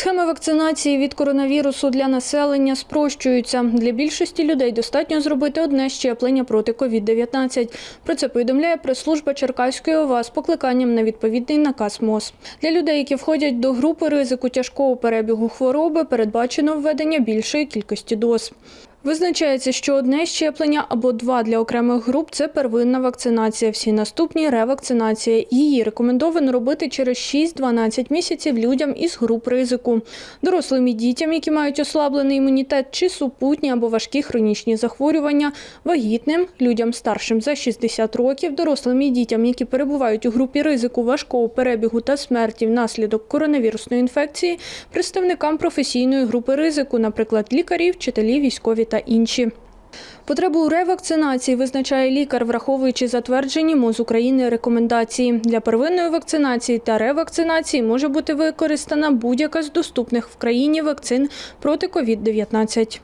Схеми вакцинації від коронавірусу для населення спрощуються. Для більшості людей достатньо зробити одне щеплення проти COVID-19. Про це повідомляє прес-служба Черкаської ОВА з покликанням на відповідний наказ МОЗ. Для людей, які входять до групи ризику тяжкого перебігу хвороби, передбачено введення більшої кількості доз. Визначається, що одне щеплення або два для окремих груп це первинна вакцинація. Всі наступні ревакцинація. Її рекомендовано робити через 6-12 місяців людям із груп ризику, дорослим і дітям, які мають ослаблений імунітет, чи супутні або важкі хронічні захворювання, вагітним, людям старшим за 60 років, дорослим і дітям, які перебувають у групі ризику важкого перебігу та смерті внаслідок коронавірусної інфекції, представникам професійної групи ризику, наприклад, лікарів, вчителі, військові та інші. Потребу ревакцинації визначає лікар, враховуючи затверджені МОЗ України рекомендації. Для первинної вакцинації та ревакцинації може бути використана будь-яка з доступних в країні вакцин проти COVID-19.